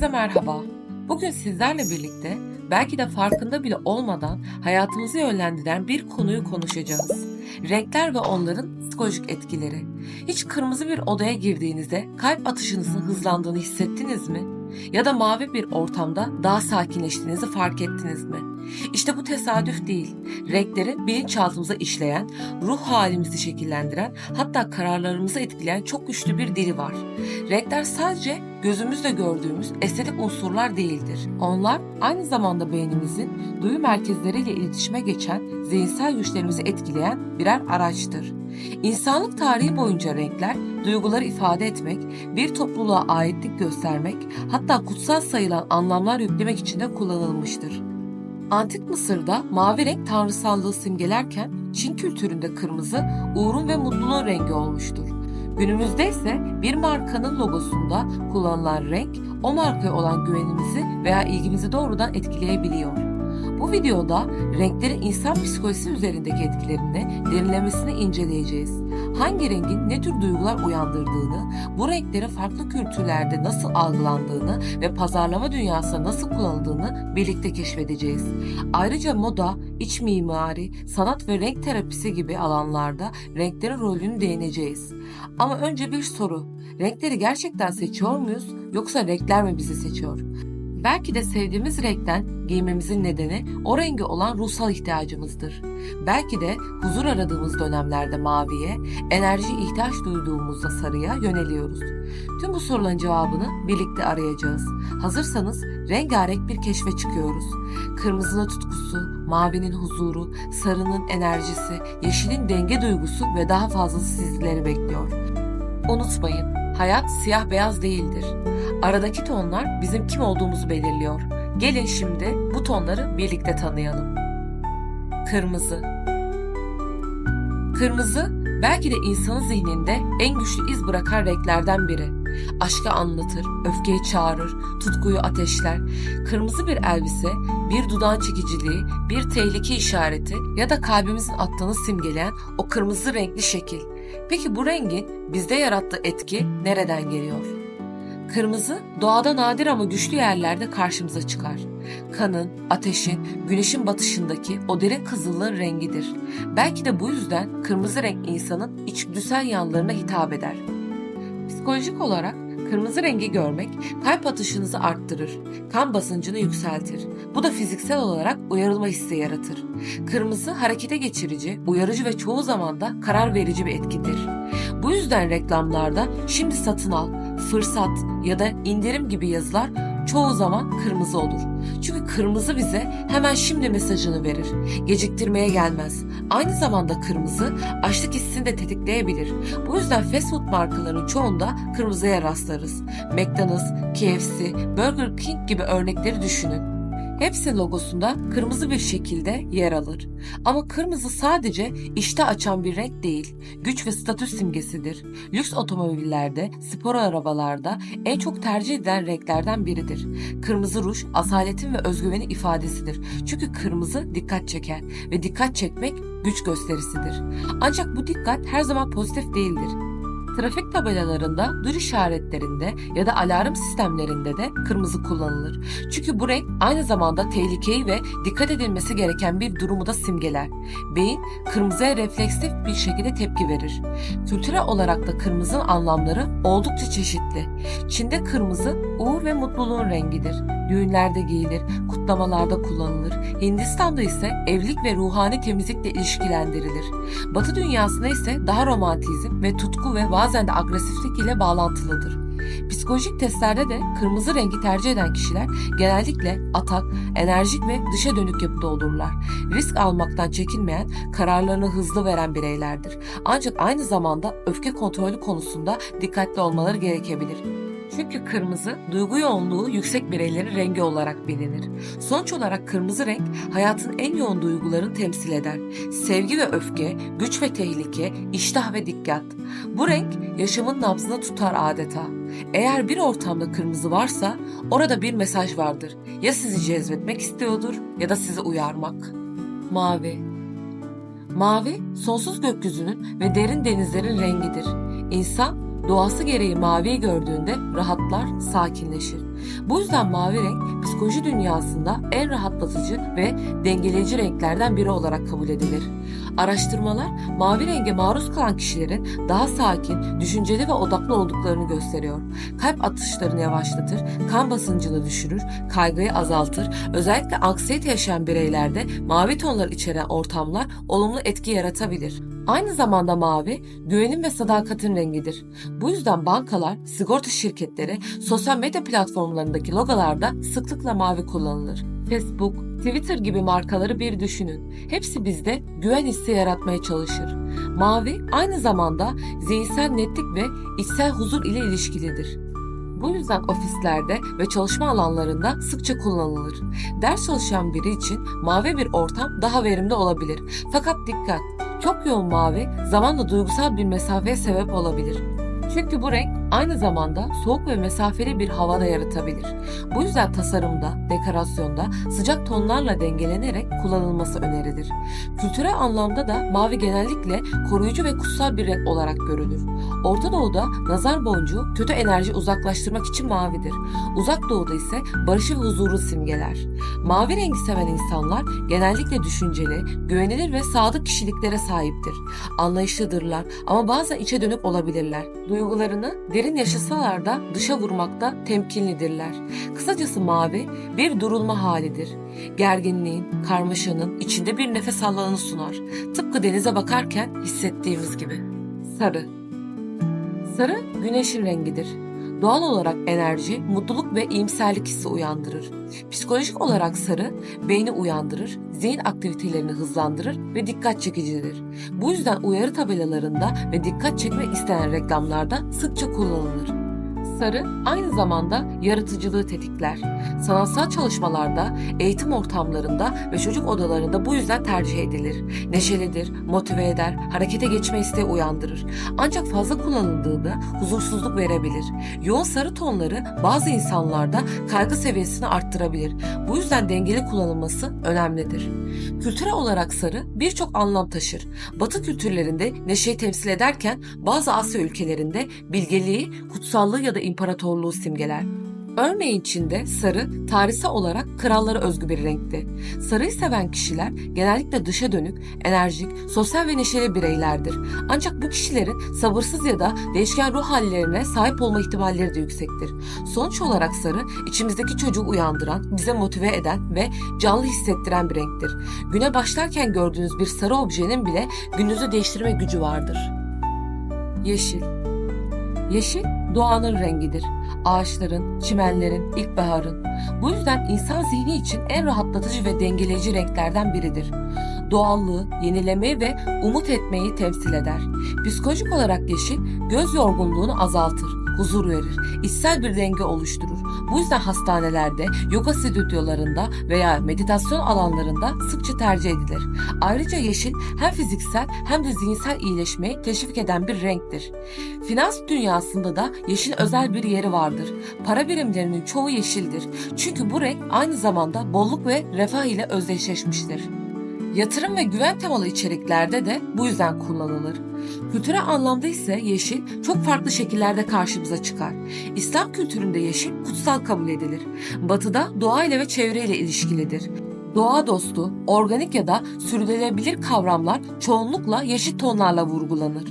Herkese merhaba. Bugün sizlerle birlikte belki de farkında bile olmadan hayatımızı yönlendiren bir konuyu konuşacağız. Renkler ve onların psikolojik etkileri. Hiç kırmızı bir odaya girdiğinizde kalp atışınızın hızlandığını hissettiniz mi? Ya da mavi bir ortamda daha sakinleştiğinizi fark ettiniz mi? İşte bu tesadüf değil. Renklerin bilinçaltımıza işleyen, ruh halimizi şekillendiren, hatta kararlarımızı etkileyen çok güçlü bir dili var. Renkler sadece gözümüzle gördüğümüz estetik unsurlar değildir. Onlar aynı zamanda beynimizin duyu merkezleriyle iletişime geçen, zihinsel güçlerimizi etkileyen birer araçtır. İnsanlık tarihi boyunca renkler, duyguları ifade etmek, bir topluluğa aitlik göstermek, hatta kutsal sayılan anlamlar yüklemek için de kullanılmıştır. Antik Mısır'da mavi renk tanrısallığı simgelerken Çin kültüründe kırmızı uğurun ve mutluluğun rengi olmuştur. Günümüzde ise bir markanın logosunda kullanılan renk o markaya olan güvenimizi veya ilgimizi doğrudan etkileyebiliyor. Bu videoda renklerin insan psikolojisi üzerindeki etkilerini derinlemesine inceleyeceğiz. Hangi rengin ne tür duygular uyandırdığını, bu renklerin farklı kültürlerde nasıl algılandığını ve pazarlama dünyasında nasıl kullanıldığını birlikte keşfedeceğiz. Ayrıca moda, iç mimari, sanat ve renk terapisi gibi alanlarda renklerin rolünü değineceğiz. Ama önce bir soru. Renkleri gerçekten seçiyor muyuz yoksa renkler mi bizi seçiyor? Belki de sevdiğimiz renkten giymemizin nedeni o rengi olan ruhsal ihtiyacımızdır. Belki de huzur aradığımız dönemlerde maviye, enerji ihtiyaç duyduğumuzda sarıya yöneliyoruz. Tüm bu soruların cevabını birlikte arayacağız. Hazırsanız rengarenk bir keşfe çıkıyoruz. Kırmızının tutkusu, mavinin huzuru, sarının enerjisi, yeşilin denge duygusu ve daha fazlası sizleri bekliyor. Unutmayın, hayat siyah beyaz değildir. Aradaki tonlar bizim kim olduğumuzu belirliyor. Gelin şimdi bu tonları birlikte tanıyalım. Kırmızı Kırmızı belki de insanın zihninde en güçlü iz bırakan renklerden biri. Aşkı anlatır, öfkeyi çağırır, tutkuyu ateşler. Kırmızı bir elbise, bir dudağın çekiciliği, bir tehlike işareti ya da kalbimizin attığını simgeleyen o kırmızı renkli şekil. Peki bu rengin bizde yarattığı etki nereden geliyor? Kırmızı doğada nadir ama güçlü yerlerde karşımıza çıkar. Kanın, ateşin, güneşin batışındaki o derin kızıllığın rengidir. Belki de bu yüzden kırmızı renk insanın içgüdüsel yanlarına hitap eder. Psikolojik olarak kırmızı rengi görmek kalp atışınızı arttırır, kan basıncını yükseltir. Bu da fiziksel olarak uyarılma hissi yaratır. Kırmızı harekete geçirici, uyarıcı ve çoğu zaman da karar verici bir etkidir. Bu yüzden reklamlarda şimdi satın al, fırsat ya da indirim gibi yazılar çoğu zaman kırmızı olur. Çünkü kırmızı bize hemen şimdi mesajını verir. Geciktirmeye gelmez. Aynı zamanda kırmızı açlık hissini de tetikleyebilir. Bu yüzden fast food markalarının çoğunda kırmızıya rastlarız. McDonald's, KFC, Burger King gibi örnekleri düşünün. Hepsi logosunda kırmızı bir şekilde yer alır. Ama kırmızı sadece işte açan bir renk değil, güç ve statü simgesidir. Lüks otomobillerde, spor arabalarda en çok tercih edilen renklerden biridir. Kırmızı ruj asaletin ve özgüveni ifadesidir. Çünkü kırmızı dikkat çeker ve dikkat çekmek güç gösterisidir. Ancak bu dikkat her zaman pozitif değildir. Trafik tabelalarında, dur işaretlerinde ya da alarm sistemlerinde de kırmızı kullanılır. Çünkü bu renk aynı zamanda tehlikeyi ve dikkat edilmesi gereken bir durumu da simgeler. Beyin kırmızıya refleksif bir şekilde tepki verir. Kültürel olarak da kırmızının anlamları oldukça çeşitli. Çin'de kırmızı uğur ve mutluluğun rengidir. Düğünlerde giyilir, kutlamalarda kullanılır. Hindistan'da ise evlilik ve ruhani temizlikle ilişkilendirilir. Batı dünyasında ise daha romantizm ve tutku ve bazen de agresiflik ile bağlantılıdır. Psikolojik testlerde de kırmızı rengi tercih eden kişiler genellikle atak, enerjik ve dışa dönük yapıda olurlar. Risk almaktan çekinmeyen, kararlarını hızlı veren bireylerdir. Ancak aynı zamanda öfke kontrolü konusunda dikkatli olmaları gerekebilir. Çünkü kırmızı duygu yoğunluğu yüksek bireylerin rengi olarak bilinir. Sonuç olarak kırmızı renk hayatın en yoğun duygularını temsil eder. Sevgi ve öfke, güç ve tehlike, iştah ve dikkat. Bu renk yaşamın nabzını tutar adeta. Eğer bir ortamda kırmızı varsa orada bir mesaj vardır. Ya sizi cezbetmek istiyordur ya da sizi uyarmak. Mavi Mavi, sonsuz gökyüzünün ve derin denizlerin rengidir. İnsan doğası gereği maviyi gördüğünde rahatlar, sakinleşir. Bu yüzden mavi renk psikoloji dünyasında en rahatlatıcı ve dengeleyici renklerden biri olarak kabul edilir. Araştırmalar mavi renge maruz kalan kişilerin daha sakin, düşünceli ve odaklı olduklarını gösteriyor. Kalp atışlarını yavaşlatır, kan basıncını düşürür, kaygıyı azaltır. Özellikle anksiyete yaşayan bireylerde mavi tonlar içeren ortamlar olumlu etki yaratabilir. Aynı zamanda mavi, güvenin ve sadakatin rengidir. Bu yüzden bankalar, sigorta şirketleri, sosyal medya platformlarındaki logolarda sıklıkla mavi kullanılır. Facebook, Twitter gibi markaları bir düşünün. Hepsi bizde güven hissi yaratmaya çalışır. Mavi aynı zamanda zihinsel netlik ve içsel huzur ile ilişkilidir. Bu yüzden ofislerde ve çalışma alanlarında sıkça kullanılır. Ders çalışan biri için mavi bir ortam daha verimli olabilir. Fakat dikkat, çok yoğun mavi zamanla duygusal bir mesafeye sebep olabilir. Çünkü bu renk aynı zamanda soğuk ve mesafeli bir havada yaratabilir. Bu yüzden tasarımda, dekorasyonda sıcak tonlarla dengelenerek kullanılması önerilir. Kültürel anlamda da mavi genellikle koruyucu ve kutsal bir renk olarak görülür. Orta Doğu'da nazar boncuğu kötü enerji uzaklaştırmak için mavidir. Uzak Doğu'da ise barışı ve huzuru simgeler. Mavi rengi seven insanlar genellikle düşünceli, güvenilir ve sadık kişiliklere sahiptir. Anlayışlıdırlar ama bazen içe dönük olabilirler. Duygularını derin yaşasalar da dışa vurmakta temkinlidirler. Kısacası mavi bir durulma halidir. Gerginliğin, karmaşanın içinde bir nefes alanı sunar. Tıpkı denize bakarken hissettiğimiz gibi. Sarı Sarı güneşin rengidir. Doğal olarak enerji, mutluluk ve iyimserlik hissi uyandırır. Psikolojik olarak sarı, beyni uyandırır, zihin aktivitelerini hızlandırır ve dikkat çekicidir. Bu yüzden uyarı tabelalarında ve dikkat çekme istenen reklamlarda sıkça kullanılır. Sarı aynı zamanda yaratıcılığı tetikler. Sanatsal çalışmalarda, eğitim ortamlarında ve çocuk odalarında bu yüzden tercih edilir. Neşelidir, motive eder, harekete geçme isteği uyandırır. Ancak fazla kullanıldığında huzursuzluk verebilir. Yoğun sarı tonları bazı insanlarda kaygı seviyesini arttırabilir. Bu yüzden dengeli kullanılması önemlidir. Kültürel olarak sarı birçok anlam taşır. Batı kültürlerinde neşeyi temsil ederken bazı Asya ülkelerinde bilgeliği, kutsallığı ya da imparatorluğu simgeler. Örneğin Çin'de sarı tarihsel olarak krallara özgü bir renkti. Sarıyı seven kişiler genellikle dışa dönük, enerjik, sosyal ve neşeli bireylerdir. Ancak bu kişilerin sabırsız ya da değişken ruh hallerine sahip olma ihtimalleri de yüksektir. Sonuç olarak sarı içimizdeki çocuğu uyandıran, bize motive eden ve canlı hissettiren bir renktir. Güne başlarken gördüğünüz bir sarı objenin bile gününüzü değiştirme gücü vardır. Yeşil Yeşil doğanın rengidir. Ağaçların, çimenlerin, ilkbaharın. Bu yüzden insan zihni için en rahatlatıcı ve dengeleyici renklerden biridir. Doğallığı, yenilemeyi ve umut etmeyi temsil eder. Psikolojik olarak yeşil göz yorgunluğunu azaltır, huzur verir, içsel bir denge oluşturur. Bu yüzden hastanelerde, yoga stüdyolarında veya meditasyon alanlarında sıkça tercih edilir. Ayrıca yeşil hem fiziksel hem de zihinsel iyileşmeyi teşvik eden bir renktir. Finans dünyasında da yeşil özel bir yeri vardır. Para birimlerinin çoğu yeşildir. Çünkü bu renk aynı zamanda bolluk ve refah ile özdeşleşmiştir. Yatırım ve güven temalı içeriklerde de bu yüzden kullanılır. Kültürel anlamda ise yeşil çok farklı şekillerde karşımıza çıkar. İslam kültüründe yeşil kutsal kabul edilir. Batıda doğayla ve çevreyle ilişkilidir. Doğa dostu, organik ya da sürdürülebilir kavramlar çoğunlukla yeşil tonlarla vurgulanır.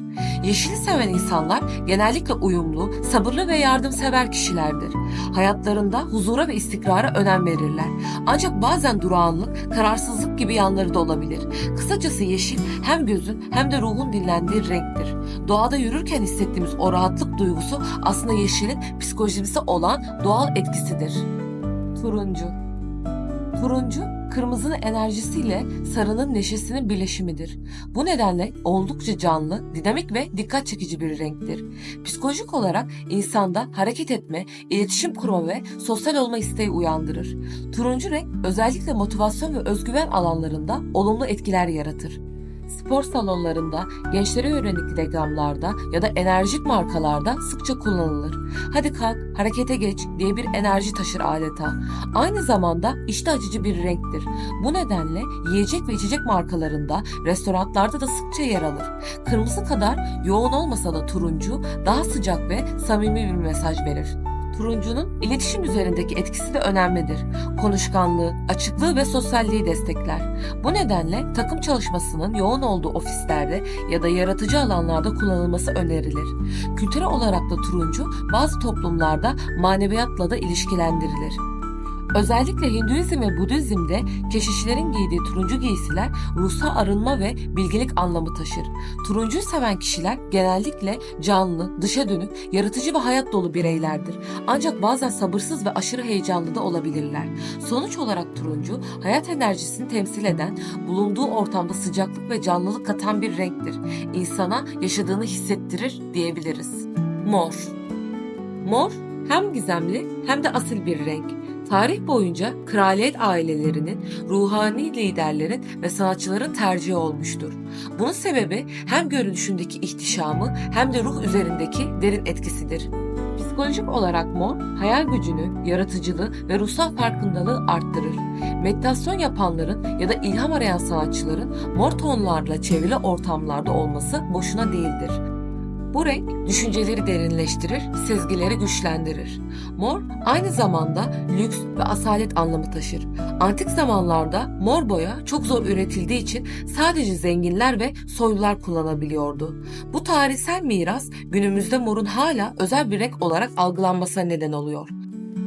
Yeşili seven insanlar genellikle uyumlu, sabırlı ve yardımsever kişilerdir. Hayatlarında huzura ve istikrara önem verirler. Ancak bazen durağanlık, kararsızlık gibi yanları da olabilir. Kısacası yeşil hem gözün hem de ruhun dinlendiği renktir. Doğada yürürken hissettiğimiz o rahatlık duygusu aslında yeşilin psikolojisi olan doğal etkisidir. Turuncu Turuncu, kırmızının enerjisiyle sarının neşesinin birleşimidir. Bu nedenle oldukça canlı, dinamik ve dikkat çekici bir renktir. Psikolojik olarak insanda hareket etme, iletişim kurma ve sosyal olma isteği uyandırır. Turuncu renk özellikle motivasyon ve özgüven alanlarında olumlu etkiler yaratır. Spor salonlarında, gençlere yönelik reklamlarda ya da enerjik markalarda sıkça kullanılır. Hadi kalk, harekete geç diye bir enerji taşır adeta. Aynı zamanda iştah açıcı bir renktir. Bu nedenle yiyecek ve içecek markalarında, restoranlarda da sıkça yer alır. Kırmızı kadar yoğun olmasa da turuncu daha sıcak ve samimi bir mesaj verir. Turuncunun iletişim üzerindeki etkisi de önemlidir. Konuşkanlığı, açıklığı ve sosyalliği destekler. Bu nedenle takım çalışmasının yoğun olduğu ofislerde ya da yaratıcı alanlarda kullanılması önerilir. Kültürel olarak da turuncu bazı toplumlarda maneviyatla da ilişkilendirilir. Özellikle Hinduizm ve Budizm'de keşişlerin giydiği turuncu giysiler ruhsal arınma ve bilgelik anlamı taşır. Turuncuyu seven kişiler genellikle canlı, dışa dönük, yaratıcı ve hayat dolu bireylerdir. Ancak bazen sabırsız ve aşırı heyecanlı da olabilirler. Sonuç olarak turuncu, hayat enerjisini temsil eden, bulunduğu ortamda sıcaklık ve canlılık katan bir renktir. İnsana yaşadığını hissettirir diyebiliriz. Mor Mor hem gizemli hem de asil bir renk. Tarih boyunca kraliyet ailelerinin, ruhani liderlerin ve sanatçıların tercihi olmuştur. Bunun sebebi hem görünüşündeki ihtişamı hem de ruh üzerindeki derin etkisidir. Psikolojik olarak mor, hayal gücünü, yaratıcılığı ve ruhsal farkındalığı arttırır. Meditasyon yapanların ya da ilham arayan sanatçıların mor tonlarla çevrili ortamlarda olması boşuna değildir. Bu renk düşünceleri derinleştirir, sezgileri güçlendirir. Mor aynı zamanda lüks ve asalet anlamı taşır. Antik zamanlarda mor boya çok zor üretildiği için sadece zenginler ve soylular kullanabiliyordu. Bu tarihsel miras günümüzde morun hala özel bir renk olarak algılanmasına neden oluyor.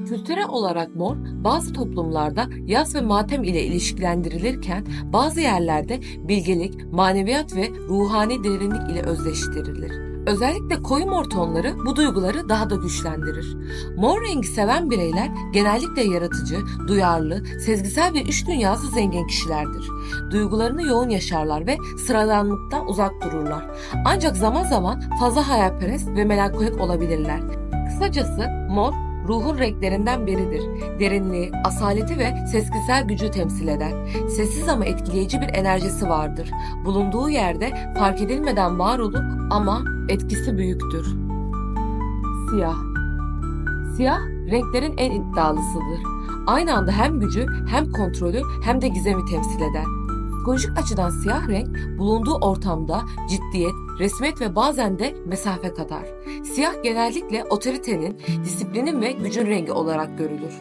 Kültürel olarak mor bazı toplumlarda yaz ve matem ile ilişkilendirilirken bazı yerlerde bilgelik, maneviyat ve ruhani derinlik ile özdeştirilir. Özellikle koyu mor tonları bu duyguları daha da güçlendirir. Mor rengi seven bireyler genellikle yaratıcı, duyarlı, sezgisel ve iç dünyası zengin kişilerdir. Duygularını yoğun yaşarlar ve sıradanlıktan uzak dururlar. Ancak zaman zaman fazla hayalperest ve melankolik olabilirler. Kısacası mor ruhun renklerinden biridir. Derinliği, asaleti ve sezgisel gücü temsil eder. Sessiz ama etkileyici bir enerjisi vardır. Bulunduğu yerde fark edilmeden var olup ama etkisi büyüktür. Siyah Siyah renklerin en iddialısıdır. Aynı anda hem gücü hem kontrolü hem de gizemi temsil eder. Psikolojik açıdan siyah renk bulunduğu ortamda ciddiyet, resmiyet ve bazen de mesafe kadar. Siyah genellikle otoritenin, disiplinin ve gücün rengi olarak görülür.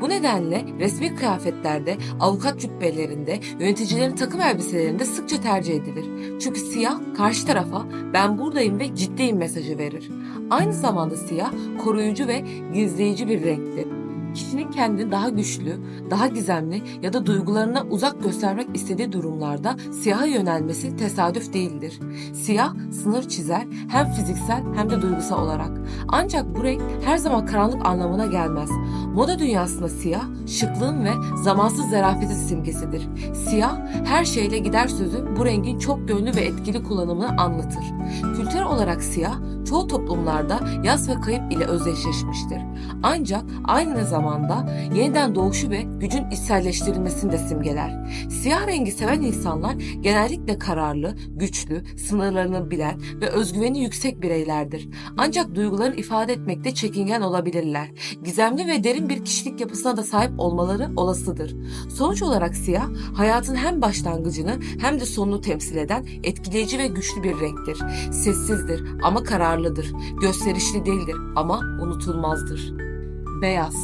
Bu nedenle resmi kıyafetlerde, avukat cübbelerinde, yöneticilerin takım elbiselerinde sıkça tercih edilir. Çünkü siyah karşı tarafa ben buradayım ve ciddiyim mesajı verir. Aynı zamanda siyah koruyucu ve gizleyici bir renktir. Kişinin kendini daha güçlü, daha gizemli ya da duygularına uzak göstermek istediği durumlarda siyaha yönelmesi tesadüf değildir. Siyah sınır çizer hem fiziksel hem de duygusal olarak. Ancak bu renk her zaman karanlık anlamına gelmez. Moda dünyasında siyah, şıklığın ve zamansız zarafetin simgesidir. Siyah, her şeyle gider sözü bu rengin çok yönlü ve etkili kullanımını anlatır. Kültürel olarak siyah, çoğu toplumlarda yas ve kayıp ile özdeşleşmiştir. Ancak aynı zamanda yeniden doğuşu ve gücün içselleştirilmesini de simgeler. Siyah rengi seven insanlar genellikle kararlı, güçlü, sınırlarını bilen ve özgüveni yüksek bireylerdir. Ancak duygularını ifade etmekte çekingen olabilirler. Gizemli ve derin bir kişilik yapısına da sahip olmaları olasıdır. Sonuç olarak siyah, hayatın hem başlangıcını hem de sonunu temsil eden etkileyici ve güçlü bir renktir. Sessizdir ama kararlıdır. Gösterişli değildir ama unutulmazdır. Beyaz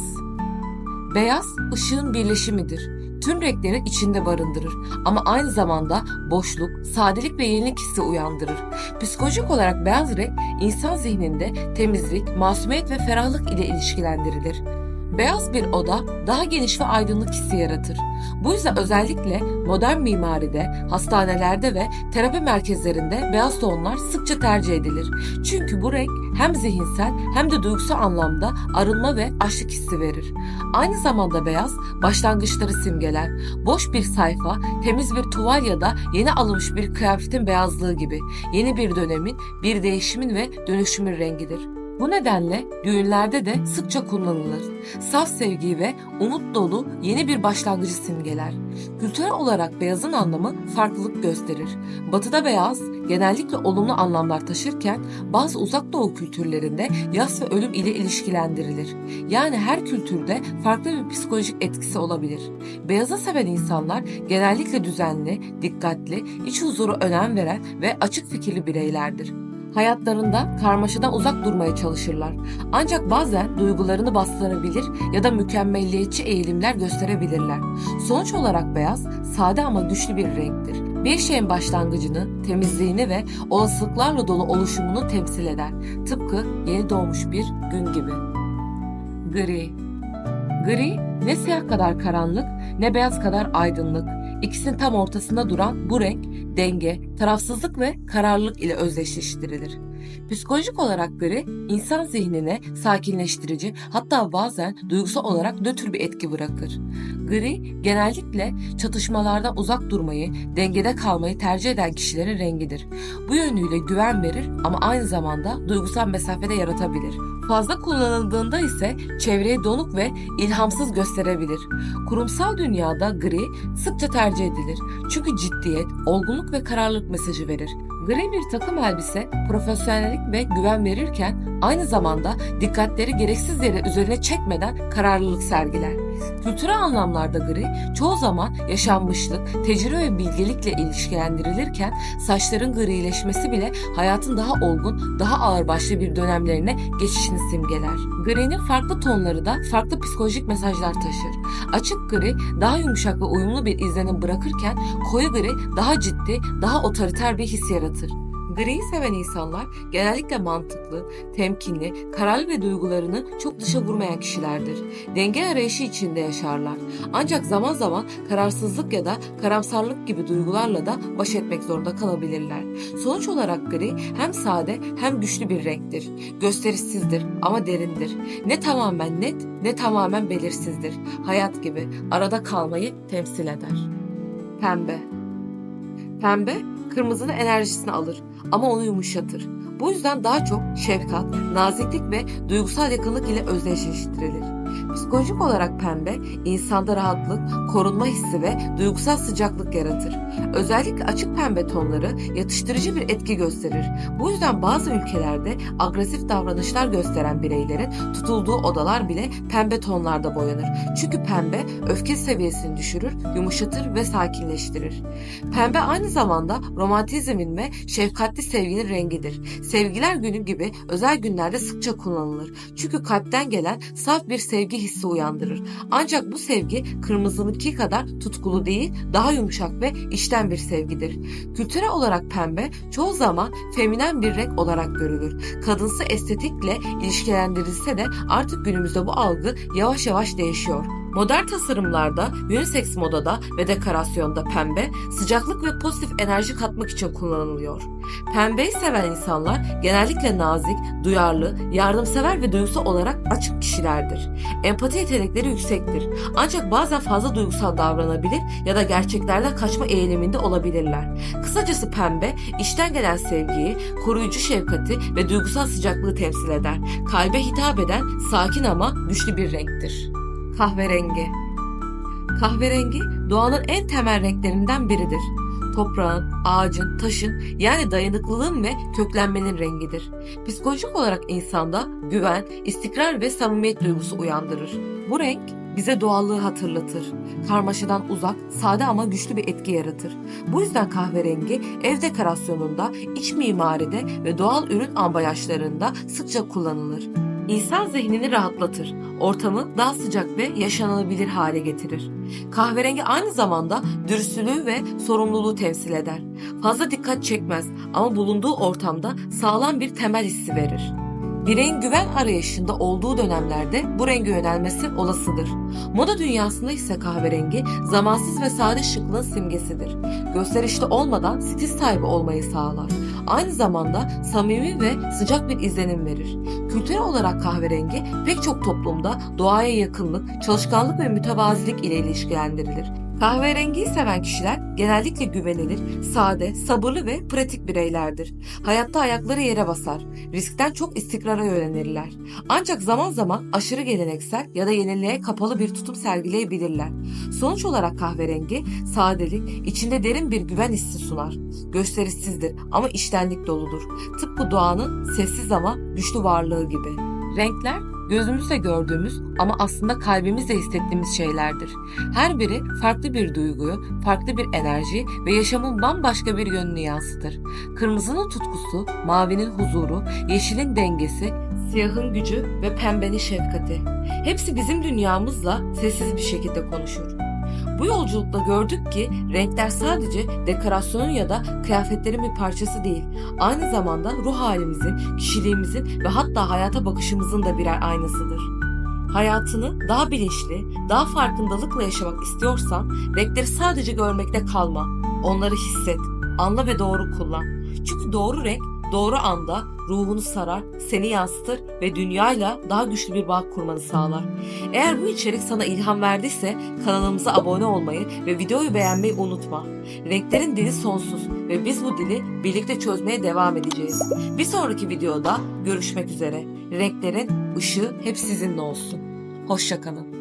Beyaz ışığın birleşimidir. Tüm renkleri içinde barındırır ama aynı zamanda boşluk, sadelik ve yenilik hissi uyandırır. Psikolojik olarak beyaz renk insan zihninde temizlik, masumiyet ve ferahlık ile ilişkilendirilir. Beyaz bir oda daha geniş ve aydınlık hissi yaratır. Bu yüzden özellikle modern mimaride, hastanelerde ve terapi merkezlerinde beyaz tonlar sıkça tercih edilir. Çünkü bu renk hem zihinsel hem de duygusal anlamda arınma ve açlık hissi verir. Aynı zamanda beyaz başlangıçları simgeler. Boş bir sayfa, temiz bir tuval ya da yeni alınmış bir kıyafetin beyazlığı gibi yeni bir dönemin, bir değişimin ve dönüşümün rengidir. Bu nedenle düğünlerde de sıkça kullanılır. Saf sevgi ve umut dolu yeni bir başlangıcı simgeler. Kültürel olarak beyazın anlamı farklılık gösterir. Batıda beyaz genellikle olumlu anlamlar taşırken bazı uzak doğu kültürlerinde yas ve ölüm ile ilişkilendirilir. Yani her kültürde farklı bir psikolojik etkisi olabilir. Beyazı seven insanlar genellikle düzenli, dikkatli, iç huzuru önem veren ve açık fikirli bireylerdir. Hayatlarında karmaşadan uzak durmaya çalışırlar. Ancak bazen duygularını bastırabilir ya da mükemmelliyetçi eğilimler gösterebilirler. Sonuç olarak beyaz, sade ama güçlü bir renktir. Bir şeyin başlangıcını, temizliğini ve olasılıklarla dolu oluşumunu temsil eder. Tıpkı yeni doğmuş bir gün gibi. Gri Gri ne siyah kadar karanlık ne beyaz kadar aydınlık. İkisinin tam ortasında duran bu renk denge, tarafsızlık ve kararlılık ile özdeşleştirilir. Psikolojik olarak gri insan zihnine sakinleştirici hatta bazen duygusal olarak nötr bir etki bırakır. Gri genellikle çatışmalardan uzak durmayı, dengede kalmayı tercih eden kişilerin rengidir. Bu yönüyle güven verir ama aynı zamanda duygusal mesafede yaratabilir. Fazla kullanıldığında ise çevreyi donuk ve ilhamsız gösterebilir. Kurumsal dünyada gri sıkça tercih edilir. Çünkü ciddiyet, olgunluk ve kararlılık mesajı verir. Gri bir takım elbise profesyonellik ve güven verirken aynı zamanda dikkatleri gereksiz yere üzerine çekmeden kararlılık sergiler. Kültürel anlamlarda gri çoğu zaman yaşanmışlık, tecrübe ve bilgelikle ilişkilendirilirken saçların grileşmesi bile hayatın daha olgun, daha ağırbaşlı bir dönemlerine geçişini simgeler. Gri'nin farklı tonları da farklı psikolojik mesajlar taşır. Açık gri daha yumuşak ve uyumlu bir izlenim bırakırken koyu gri daha ciddi, daha otoriter bir his yaratır. Griyi seven insanlar genellikle mantıklı, temkinli, kararlı ve duygularını çok dışa vurmayan kişilerdir. Denge arayışı içinde yaşarlar. Ancak zaman zaman kararsızlık ya da karamsarlık gibi duygularla da baş etmek zorunda kalabilirler. Sonuç olarak gri hem sade hem güçlü bir renktir. Gösterişsizdir ama derindir. Ne tamamen net ne tamamen belirsizdir. Hayat gibi arada kalmayı temsil eder. Pembe Pembe kırmızının enerjisini alır ama onu yumuşatır. Bu yüzden daha çok şefkat, naziklik ve duygusal yakınlık ile özdeşleştirilir. Psikolojik olarak pembe, insanda rahatlık, korunma hissi ve duygusal sıcaklık yaratır. Özellikle açık pembe tonları yatıştırıcı bir etki gösterir. Bu yüzden bazı ülkelerde agresif davranışlar gösteren bireylerin tutulduğu odalar bile pembe tonlarda boyanır. Çünkü pembe öfke seviyesini düşürür, yumuşatır ve sakinleştirir. Pembe aynı zamanda romantizmin ve şefkatli sevginin rengidir. Sevgiler günü gibi özel günlerde sıkça kullanılır. Çünkü kalpten gelen saf bir sevgi hissi uyandırır. Ancak bu sevgi kırmızınınki kadar tutkulu değil, daha yumuşak ve içten bir sevgidir. Kültürel olarak pembe çoğu zaman feminen bir renk olarak görülür. Kadınsı estetikle ilişkilendirilse de artık günümüzde bu algı yavaş yavaş değişiyor. Modern tasarımlarda, unisex modada ve dekorasyonda pembe, sıcaklık ve pozitif enerji katmak için kullanılıyor. Pembeyi seven insanlar genellikle nazik, duyarlı, yardımsever ve duygusal olarak açık kişilerdir. Empati yetenekleri yüksektir. Ancak bazen fazla duygusal davranabilir ya da gerçeklerden kaçma eğiliminde olabilirler. Kısacası pembe, içten gelen sevgiyi, koruyucu şefkati ve duygusal sıcaklığı temsil eder. Kalbe hitap eden sakin ama güçlü bir renktir. Kahverengi Kahverengi doğanın en temel renklerinden biridir. Toprağın, ağacın, taşın yani dayanıklılığın ve köklenmenin rengidir. Psikolojik olarak insanda güven, istikrar ve samimiyet duygusu uyandırır. Bu renk bize doğallığı hatırlatır. Karmaşadan uzak, sade ama güçlü bir etki yaratır. Bu yüzden kahverengi ev dekorasyonunda, iç mimaride ve doğal ürün ambalajlarında sıkça kullanılır. İnsan zihnini rahatlatır, ortamı daha sıcak ve yaşanılabilir hale getirir. Kahverengi aynı zamanda dürüstlüğü ve sorumluluğu temsil eder. Fazla dikkat çekmez ama bulunduğu ortamda sağlam bir temel hissi verir. Bireyin güven arayışında olduğu dönemlerde bu renge yönelmesi olasıdır. Moda dünyasında ise kahverengi zamansız ve sade şıklığın simgesidir. Gösterişli olmadan stil sahibi olmayı sağlar. Aynı zamanda samimi ve sıcak bir izlenim verir. Kültürel olarak kahverengi pek çok toplumda doğaya yakınlık, çalışkanlık ve mütevazilik ile ilişkilendirilir. Kahverengiyi seven kişiler genellikle güvenilir, sade, sabırlı ve pratik bireylerdir. Hayatta ayakları yere basar, riskten çok istikrara yönelirler. Ancak zaman zaman aşırı geleneksel ya da yeniliğe kapalı bir tutum sergileyebilirler. Sonuç olarak kahverengi, sadelik, içinde derin bir güven hissi sunar. Gösterişsizdir ama içtenlik doludur. Tıpkı doğanın sessiz ama güçlü varlığı gibi. Renkler gözümüzle gördüğümüz ama aslında kalbimizle hissettiğimiz şeylerdir. Her biri farklı bir duyguyu, farklı bir enerji ve yaşamın bambaşka bir yönünü yansıtır. Kırmızının tutkusu, mavinin huzuru, yeşilin dengesi, siyahın gücü ve pembenin şefkati. Hepsi bizim dünyamızla sessiz bir şekilde konuşur. Bu yolculukta gördük ki renkler sadece dekorasyonun ya da kıyafetlerin bir parçası değil. Aynı zamanda ruh halimizin, kişiliğimizin ve hatta hayata bakışımızın da birer aynasıdır. Hayatını daha bilinçli, daha farkındalıkla yaşamak istiyorsan renkleri sadece görmekte kalma. Onları hisset, anla ve doğru kullan. Çünkü doğru renk doğru anda ruhunu sarar, seni yansıtır ve dünyayla daha güçlü bir bağ kurmanı sağlar. Eğer bu içerik sana ilham verdiyse kanalımıza abone olmayı ve videoyu beğenmeyi unutma. Renklerin dili sonsuz ve biz bu dili birlikte çözmeye devam edeceğiz. Bir sonraki videoda görüşmek üzere. Renklerin ışığı hep sizinle olsun. Hoşçakalın.